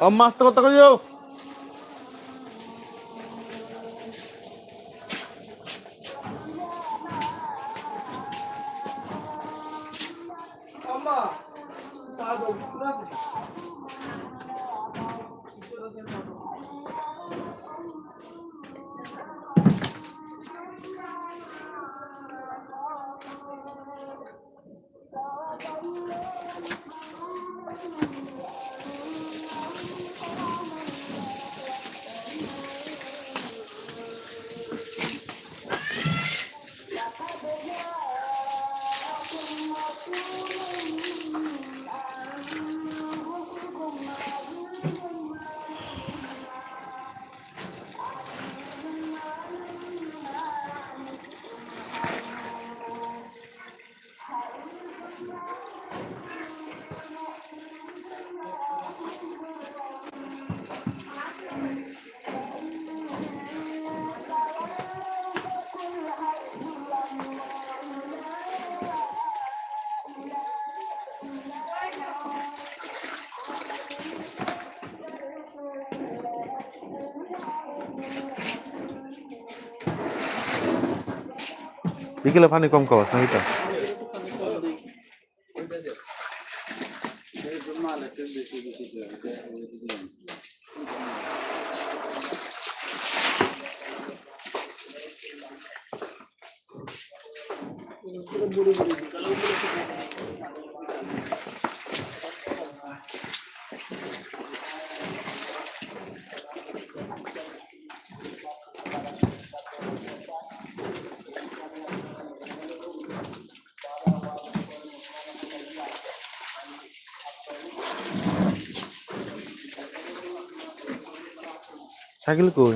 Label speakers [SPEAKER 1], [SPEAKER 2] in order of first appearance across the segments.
[SPEAKER 1] আম্মা আস্তে কথা কই যাও বিকেলে পানি কম খাওয়াস না এটা সাইকেল কই?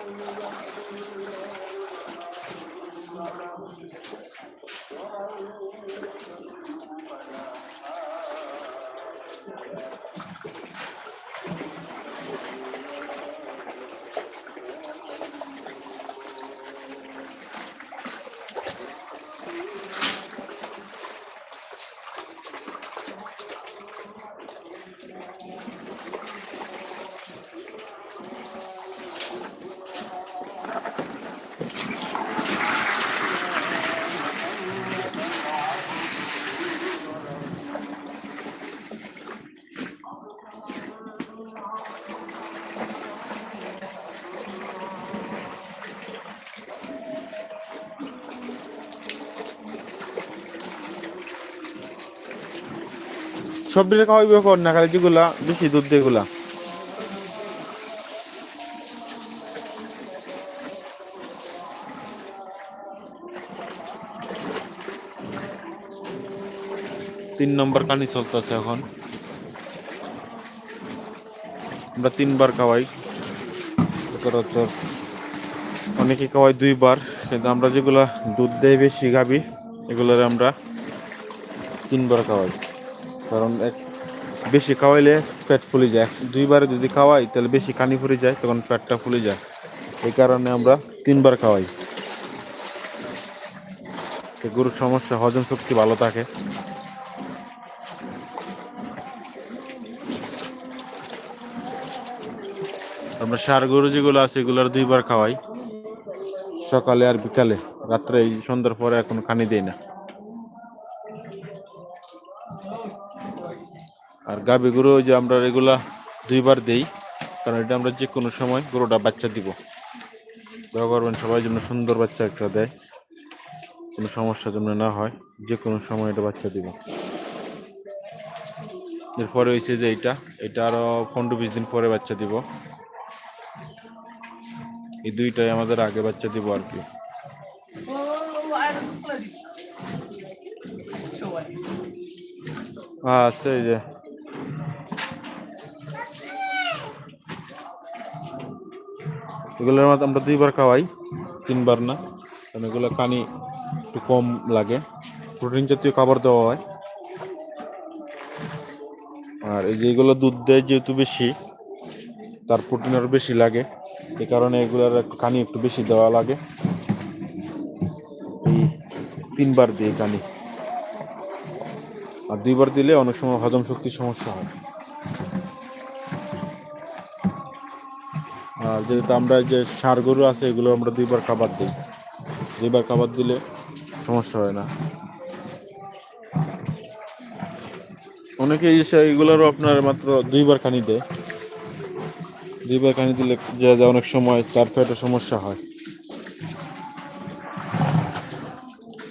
[SPEAKER 1] সব দিনে খাওয়াইবে কর না, খালি যেগুলা বেশি দুধ দিয়ে এগুলা। তিন নম্বর কানি চলতেছে এখন। আমরা তিনবার খাওয়াই। সচরাচর অনেকে খাওয়াই দুইবার, কিন্তু আমরা যেগুলা দুধ দেয় বেশি গাবি, এগুলোর আমরা তিনবার খাওয়াই। কারণ এক বেশি খাওয়াইলে পেট ফুলে যায়। দুইবারে যদি খাওয়াই, তাহলে বেশি কানি ফুলে যায়, তখন পেটটা ফুলে যায়। এই কারণে আমরা তিনবার খাওয়াই। গরুর সমস্যা, হজম শক্তি ভালো থাকে। আমরা সার গরু যেগুলো আছে, এগুলোর দুইবার খাওয়াই। সকালে আর বিকালে। রাত্রে এই সন্ধ্যার পরে এখন খানি দেই না। আর গাভী গরু যে আমরা এগুলা দুইবার দেই, কারণ এটা আমরা যে কোনো সময় গরুটা বাচ্চা দিব। দোয়া করবেন সবাই যেন সুন্দর বাচ্চা একটা দেয়, কোনো সমস্যার জন্য না হয়, যে কোনো সময় এটা বাচ্চা দিব। এরপরে হয়েছে যে এইটা এটা আরও পনেরো বিশ দিন পরে বাচ্চা দিব। এই দুইটাই আমাদের আগে বাচ্চা দিব আর কি। আচ্ছা এই যে এগুলোর মধ্যে আমরা দুইবার খাওয়াই, তিনবার না। কারণ এগুলো কানি একটু কম লাগে। প্রোটিন জাতীয় খাবার দেওয়া হয়। আর এই যে এগুলো দুধ দেয় যেহেতু বেশি, তার প্রোটিন আরও বেশি লাগে। এই কারণে এগুলোর একটু কানি একটু বেশি দেওয়া লাগে। এই তিনবার দিই কানি। আর দুইবার দিলে অনেক সময় হজম শক্তির সমস্যা হয়। যেহেতু আমরা যে সার গরু আছে, এগুলো আমরা দুইবার খাবার দিই। দুইবার খাবার দিলে সমস্যা হয় না। অনেকে এগুলোরও আপনার মাত্র দুইবার খানি দেয়। দুইবার খানি দিলে যে যে অনেক সময় তার পেটে সমস্যা হয়।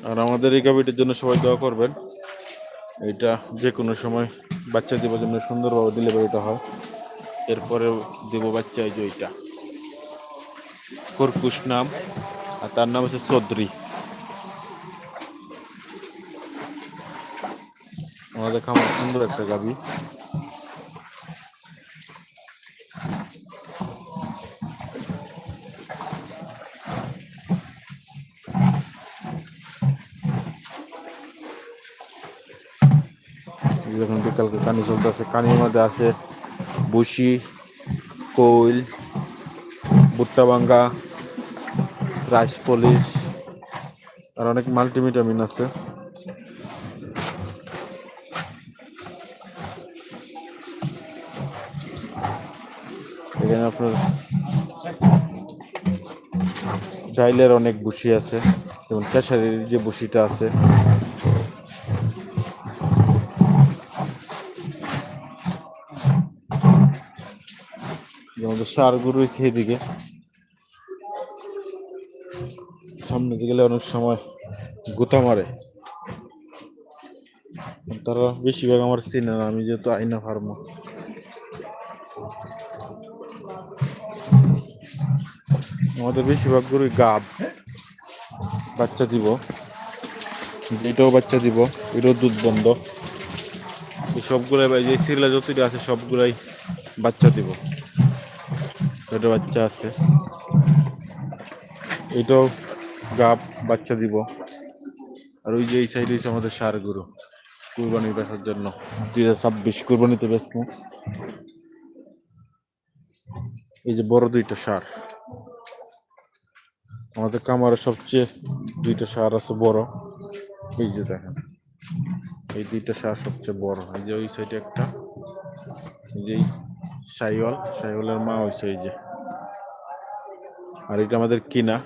[SPEAKER 1] আর আমাদের এই গাভিটির জন্য সবাই দোয়া করবেন। এটা যে কোনো সময় বাচ্চা দেবার জন্য সুন্দরভাবে এটা হয়। এরপরে দেব বাচ্চা এই যে ওইটা খরকুশ নাম, আর তার নাম হচ্ছে চৌধুরী। আমাদের খামার সুন্দর একটা গাবি বিকালকে কানি চলতেছে। কানির মধ্যে আছে বসি কোইল ভুট্টা ভাঙ্গা রাইস পলিশ, আর অনেক মাল্টিভিটামিন আছে। এখানে আপনার ডাইলের অনেক বুসি আছে, যেমন খেসারির যে বুসিটা আছে। আমাদের সার গরু রয়েছে এদিকে। সামনে গেলে অনেক সময় গুতা মারে। তারা বেশিরভাগ আমার চিনে না, আমি যেহেতু আইনা ফার্মা। আমাদের বেশিরভাগ গরুই গাব। বাচ্চা দিব। যেটাও বাচ্চা দিব, এটাও দুধ বন্ধ। সবগুলাই যে সিরিয়াল যতটি আছে সবগুলাই বাচ্চা দিব। এটা বাচ্চা আছে। এটাও গাব বাচ্চা দিব। আর ওই যে এই সাইড হচ্ছে আমাদের সার গরু। কুরবানি বেচার জন্য। দুই হাজার ছাব্বিশ কুরবানিতে বেচবো। এই যে বড় দুইটা সার। আমাদের কামারে সবচেয়ে দুইটা সার আছে বড়। এই যে দেখেন। এই দুইটা সার সবচেয়ে বড়। এই যে ওই সাইডে একটা। এই যে সাইওয়াল সাইওয়ালের মা হয়েছে এই যে। আর এটা আমাদের কিনা।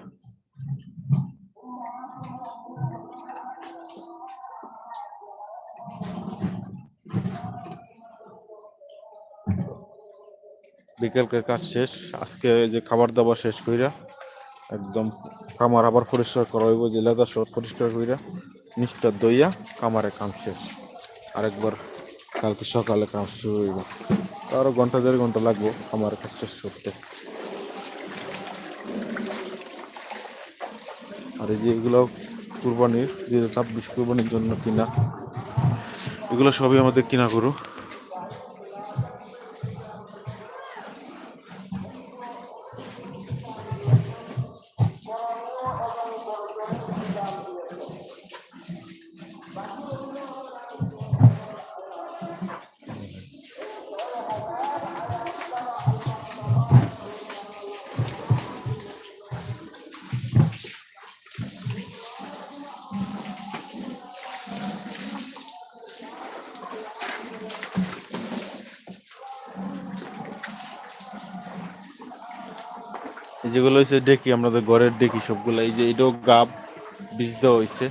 [SPEAKER 1] বিকেলকের কাজ শেষ। আজকে যে খাবার দাবার শেষ কইরা একদম কামার আবার পরিষ্কার করা হইব, যে লেদা শট পরিষ্কার কইরা নিচটা দইয়া কামারে কাম শেষ। আরেকবার কালকে সকালে কাম শুরু হইব। আরও ঘণ্টা, দেড় ঘণ্টা লাগবো আমার কাজ শেষ করতে আর এই যে এগুলো কুরবানির হাজার ছাব্বিশ কুরবানির জন্য কিনা, এগুলো সবই আমাদের কিনা গরু। যেগুলো হচ্ছে ডেকি আমাদের ঘরের ডেকি সবগুলো। এই যে এটাও গাব, বীজ দেওয়া হয়েছে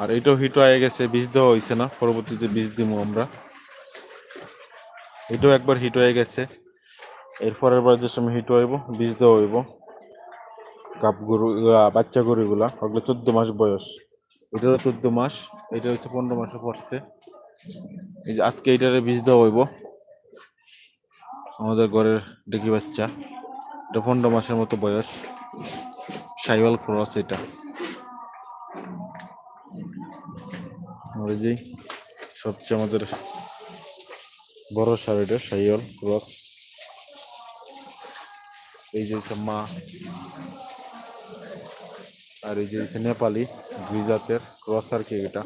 [SPEAKER 1] আর এটাও হিট হয়ে গেছে, বীজ দেওয়া হয়েছে না, পরবর্তীতে বীজ দিব আমরা। এটাও একবার হিট হয়ে গেছে। এরপরের বার যে সময় হিট হইব, বীজ দেওয়া হইব। গাব গরু বাচ্চা গরুগুলা, ওগুলো চোদ্দ মাস বয়স। এটারও চোদ্দ মাস, এটা হচ্ছে পনেরো মাসে পড়ছে। এই যে আজকে এটারে বীজ দেওয়া হইব। আমাদের ঘরের ডেকি বাচ্চা। এটা পনেরো মাসের মতো বয়স। সাইওয়াল ক্রস এটা। যে সবচেয়ে আমাদের বড় সার এটা, সাইওয়াল ক্রস। এই যে মা। আর এই যে নেপালি দুই জাতের ক্রস আর কি এটা।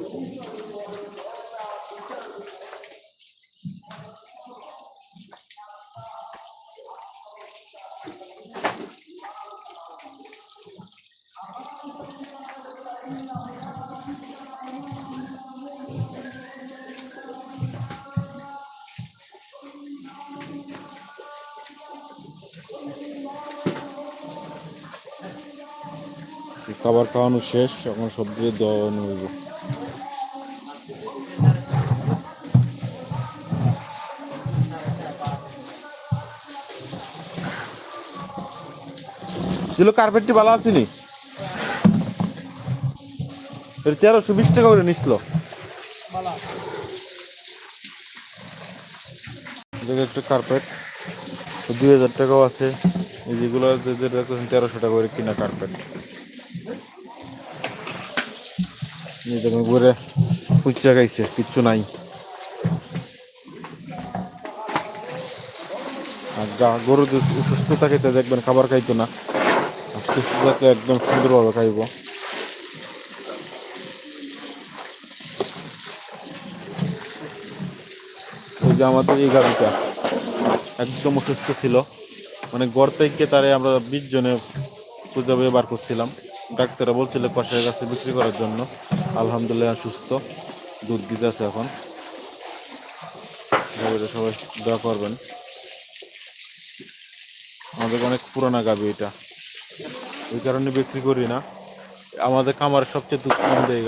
[SPEAKER 1] খাবার খাওয়ানো শেষ এখন সবজি দেওয়া হইব। কার্পেটটি ভালো আসেনি এর তেরোশো বিশ টাকা করে নিছিল। একটা কার্পেট দুই হাজার টাকাও আছে। এই যেগুলো তেরোশো টাকা করে কিনা কার্পেট এই দেখুন ঘুরে পুচ্চা খাইছে, কিচ্ছু নাই। আর গা গরু সুস্থ দেখবেন খাবার খাইতো না সুস্থ থাকলে একদম সুন্দরভাবে খাইব। ওই যে আমাদের এই গাড়িটা একদম অসুস্থ ছিল। মানে গড় থেকে তারে আমরা বিশ জনে পূজা বার করছিলাম। ডাক্তাররা বলছিল কষাইয়ের কাছে বিক্রি করার জন্য। আলহামদুলিল্লাহ সুস্থ। দুধ দিতেছে এখন। গাভীটা সবাই দোয়া করবেন। আমাদের অনেক পুরানা গাবি এটা। ওই কারণে বিক্রি করি না। আমাদের খামার সবচেয়ে দুধ কম দেয়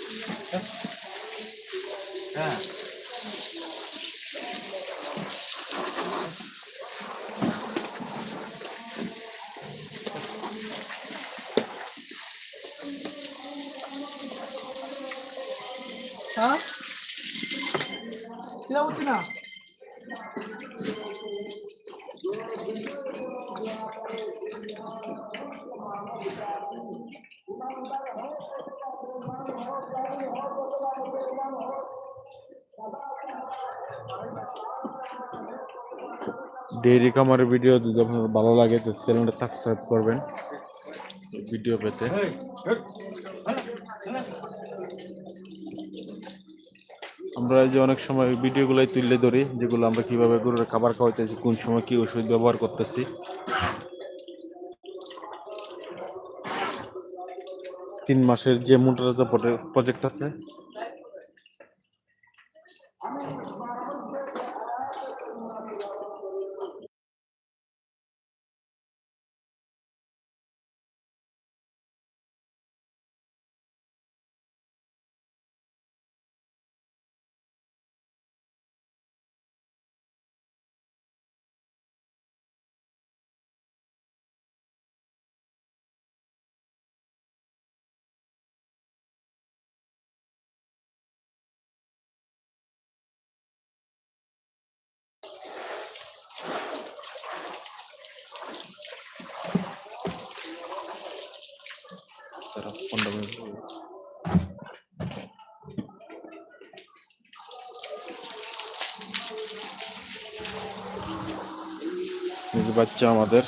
[SPEAKER 1] এই গাভীটা
[SPEAKER 2] হ্যাঁ কিনা উঠছি না
[SPEAKER 1] ডেইরি খামারের ভিডিও যদি আপনার ভালো লাগে তো চ্যানেলটা সাবস্ক্রাইব করবেন। ভিডিও পেতে। আমরা যে অনেক সময় ভিডিওগুলাই তুলে ধরি যেগুলো আমরা কীভাবে গরুর খাবার খাওয়াইতেছি কোন সময় কি ওষুধ ব্যবহার করতেছি। তিন মাসের যে মোটরটা প্রজেক্ট আছে তারা পনেরো মিনিট হবে। যে বাচ্চা আমাদের।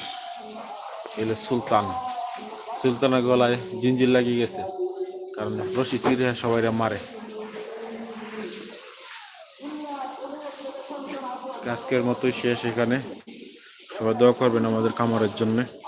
[SPEAKER 1] এলে সুলতান। সুলতানের গলায় জিঞ্জির লাগিয়ে গেছে। কারণ রশি চিরে সবাই মারে। আজকের মতোই শেষ এখানে। সবাই দোয়া করবেন আমাদের খামারের জন্য।